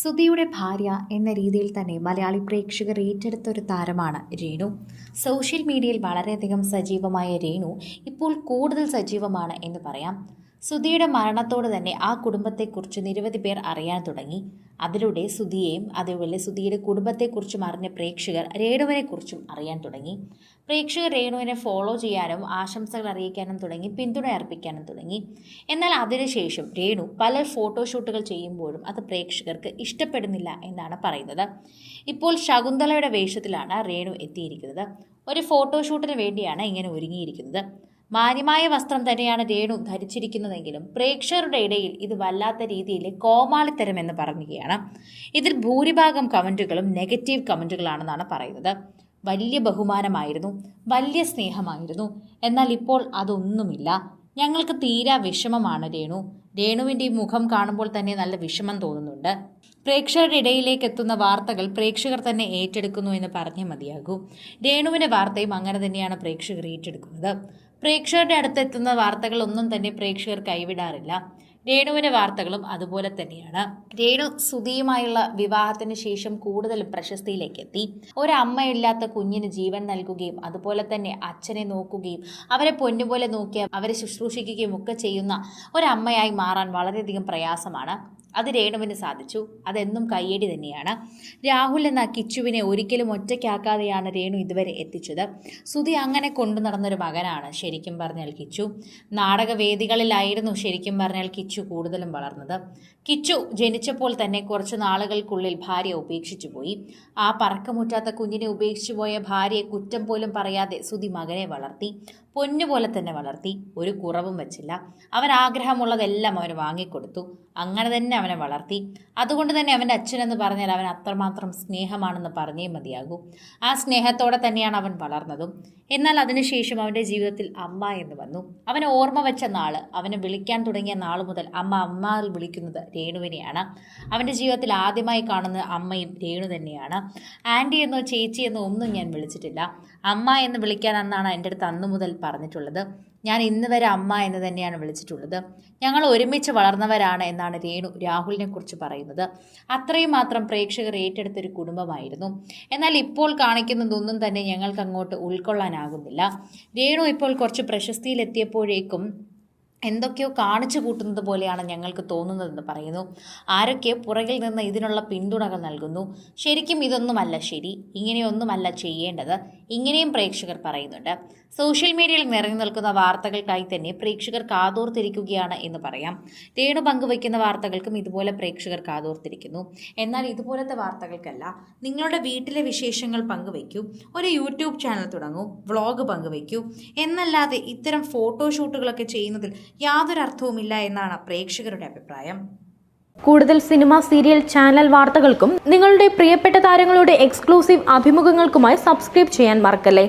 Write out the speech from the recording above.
സുധിയുടെ ഭാര്യ എന്ന രീതിയിൽ തന്നെ മലയാളി പ്രേക്ഷകർ ഏറ്റെടുത്ത ഒരു താരമാണ് രേണു. സോഷ്യൽ മീഡിയയിൽ വളരെയധികം സജീവമായ രേണു ഇപ്പോൾ കൂടുതൽ സജീവമാണ് എന്ന് പറയാം. സുധിയുടെ മരണത്തോട് തന്നെ ആ കുടുംബത്തെക്കുറിച്ച് നിരവധി പേർ അറിയാൻ തുടങ്ങി. അതിലൂടെ സുധിയെയും അതേപോലെ സുധിയുടെ കുടുംബത്തെക്കുറിച്ചും അറിഞ്ഞ പ്രേക്ഷകർ രേണുവിനെക്കുറിച്ചും അറിയാൻ തുടങ്ങി. പ്രേക്ഷകർ രേണുവിനെ ഫോളോ ചെയ്യാനും ആശംസകൾ അറിയിക്കാനും തുടങ്ങി പിന്തുണ അർപ്പിക്കാനും തുടങ്ങി. എന്നാൽ അതിനുശേഷം രേണു പല ഫോട്ടോഷൂട്ടുകൾ ചെയ്യുമ്പോഴും അത് പ്രേക്ഷകർക്ക് ഇഷ്ടപ്പെടുന്നില്ല എന്നാണ് പറയുന്നത്. ഇപ്പോൾ ശകുന്തളയുടെ വേഷത്തിലാണ് രേണു എത്തിയിരിക്കുന്നത്. ഒരു ഫോട്ടോഷൂട്ടിന് വേണ്ടിയാണ് ഇങ്ങനെ ഒരുങ്ങിയിരിക്കുന്നത്. മാന്യമായ വസ്ത്രം തന്നെയാണ് രേണു ധരിച്ചിരിക്കുന്നതെങ്കിലും പ്രേക്ഷകരുടെ ഇടയിൽ ഇത് വല്ലാത്ത രീതിയിൽ കോമാളിത്തരം എന്ന് പറയുകയാണ് ഇതിൽ ഭൂരിഭാഗം കമന്റുകളും നെഗറ്റീവ് കമന്റുകളാണെന്നാണ് പറയുന്നത്. വലിയ ബഹുമാനമായിരുന്നു വലിയ സ്നേഹമായിരുന്നു. എന്നാൽ ഇപ്പോൾ അതൊന്നുമില്ല. ഞങ്ങൾക്ക് തീരാ വിഷമമാണ് രേണു. രേണുവിന്റെ ഈ മുഖം കാണുമ്പോൾ തന്നെ നല്ല വിഷമം തോന്നുന്നുണ്ട്. പ്രേക്ഷകരുടെ ഇടയിലേക്ക് എത്തുന്ന വാർത്തകൾ പ്രേക്ഷകർ തന്നെ ഏറ്റെടുക്കുന്നു എന്ന് പറഞ്ഞേ മതിയാകൂ. രേണുവിന്റെ വാർത്തയും അങ്ങനെ തന്നെയാണ് പ്രേക്ഷകർ ഏറ്റെടുക്കുന്നത്. പ്രേക്ഷകരുടെ അടുത്തെത്തുന്ന വാർത്തകളൊന്നും തന്നെ പ്രേക്ഷകർ കൈവിടാറില്ല. രേണുവിന്റെ വാർത്തകളും അതുപോലെ തന്നെയാണ്. രേണു സുധിയുമായുള്ള വിവാഹത്തിന് ശേഷം കൂടുതൽ പ്രശസ്തിയിലേക്ക് എത്തി ഒരമ്മയില്ലാത്ത കുഞ്ഞിന് ജീവൻ നൽകുകയും അതുപോലെ തന്നെ അച്ഛനെ നോക്കുകയും അവരെ പൊന്നുപോലെ നോക്കി അവരെ ശുശ്രൂഷിക്കുകയും ഒക്കെ ചെയ്യുന്ന ഒരമ്മയായി മാറാൻ വളരെയധികം പ്രയാസമാണ്. അത് രേണുവിന് സാധിച്ചു. അതെന്നും കയ്യടി തന്നെയാണ്. രാഹുൽ എന്ന കിച്ചുവിനെ ഒരിക്കലും ഒറ്റയ്ക്കാക്കാതെയാണ് രേണു ഇതുവരെ എത്തിച്ചത്. സുധി അങ്ങനെ കൊണ്ടു നടന്നൊരു മകനാണ് ശരിക്കും പറഞ്ഞാൽ കിച്ചു. നാടകവേദികളിലായിരുന്നു ശരിക്കും പറഞ്ഞാൽ കിച്ചു കൂടുതലും വളർന്നത്. കിച്ചു ജനിച്ചപ്പോൾ തന്നെ കുറച്ച് നാളുകൾക്കുള്ളിൽ ഭാര്യ ഉപേക്ഷിച്ചു പോയി. ആ പറക്കമുറ്റാത്ത കുഞ്ഞിനെ ഉപേക്ഷിച്ചു പോയ ഭാര്യയെ കുറ്റം പോലും പറയാതെ സുധി മകനെ വളർത്തി. പൊന്നുപോലെ തന്നെ വളർത്തി. ഒരു കുറവും വെച്ചില്ല. അവൻ ആഗ്രഹമുള്ളതെല്ലാം അവന് വാങ്ങിക്കൊടുത്തു. അങ്ങനെ തന്നെ അവനെ വളർത്തി. അതുകൊണ്ട് തന്നെ അവന്റെ അച്ഛനെന്ന് പറഞ്ഞാൽ അവൻ അത്രമാത്രം സ്നേഹമാണെന്ന് പറഞ്ഞേ മതിയാകൂ. ആ സ്നേഹത്തോടെ തന്നെയാണ് അവൻ വളർന്നതും. എന്നാൽ അതിനുശേഷം അവന്റെ ജീവിതത്തിൽ അമ്മ എന്ന് വന്നു. അവനെ ഓർമ്മ വെച്ച നാൾ അവനെ വിളിക്കാൻ തുടങ്ങിയ നാൾ മുതൽ അമ്മ അമ്മ വിളിക്കുന്നത് രേണുവിനെയാണ്. അവന്റെ ജീവിതത്തിൽ ആദ്യമായി കാണുന്ന അമ്മയും രേണു തന്നെയാണ്. ആന്റി എന്നോ ചേച്ചി എന്നോ ഒന്നും ഞാൻ വിളിച്ചിട്ടില്ല. അമ്മ എന്ന് വിളിക്കാൻ അന്നാണ് എന്റെ അടുത്ത് അന്നു മുതൽ പറഞ്ഞിട്ടുള്ളത്. ഞാൻ ഇന്ന് വരെ അമ്മ എന്ന് തന്നെയാണ് വിളിച്ചിട്ടുള്ളത്. ഞങ്ങൾ ഒരുമിച്ച് വളർന്നവരാണ് എന്നാണ് രേണു രാഹുലിനെ കുറിച്ച് പറയുന്നത്. അത്രയും മാത്രം പ്രേക്ഷകർ ഏറ്റെടുത്തൊരു കുടുംബമായിരുന്നു. എന്നാൽ ഇപ്പോൾ കാണിക്കുന്നതൊന്നും തന്നെ ഞങ്ങൾക്ക് അങ്ങോട്ട് ഉൾക്കൊള്ളാനാകുന്നില്ല. രേണു ഇപ്പോൾ കുറച്ച് പ്രശസ്തിയിലെത്തിയപ്പോഴേക്കും എന്തൊക്കെയോ കാണിച്ചു കൂട്ടുന്നത് പോലെയാണ് ഞങ്ങൾക്ക് തോന്നുന്നതെന്ന് പറയുന്നു. ആരൊക്കെ പുറകിൽ നിന്ന് ഇതിനുള്ള പിന്തുണകൾ നൽകുന്നു. ശരിക്കും ഇതൊന്നുമല്ല ശരി ഇങ്ങനെയൊന്നുമല്ല ചെയ്യേണ്ടത് ഇങ്ങനെയും പ്രേക്ഷകർ പറയുന്നുണ്ട്. സോഷ്യൽ മീഡിയയിൽ നിറഞ്ഞു നിൽക്കുന്ന വാർത്തകൾക്കായി തന്നെ പ്രേക്ഷകർ കാതോർത്തിരിക്കുകയാണ് എന്ന് പറയാം. രേണു പങ്കുവയ്ക്കുന്ന വാർത്തകൾക്കും ഇതുപോലെ പ്രേക്ഷകർ കാതോർത്തിരിക്കുന്നു. എന്നാൽ ഇതുപോലത്തെ വാർത്തകൾക്കല്ല നിങ്ങളുടെ വീട്ടിലെ വിശേഷങ്ങൾ പങ്കുവയ്ക്കൂ ഒരു യൂട്യൂബ് ചാനൽ തുടങ്ങൂ വ്ളോഗ് പങ്കുവയ്ക്കൂ എന്നല്ലാതെ ഇത്തരം ഫോട്ടോഷൂട്ടുകളൊക്കെ ചെയ്യുന്നതിൽ യാതൊരു അർത്ഥവുമില്ല എന്നാണ് പ്രേക്ഷകരുടെ അഭിപ്രായം. കൂടുതൽ സിനിമ സീരിയൽ ചാനൽ വാർത്തകൾക്കും നിങ്ങളുടെ പ്രിയപ്പെട്ട താരങ്ങളുടെ എക്സ്ക്ലൂസീവ് അഭിമുഖങ്ങൾക്കുമായി സബ്സ്ക്രൈബ് ചെയ്യാൻ മറക്കല്ലേ?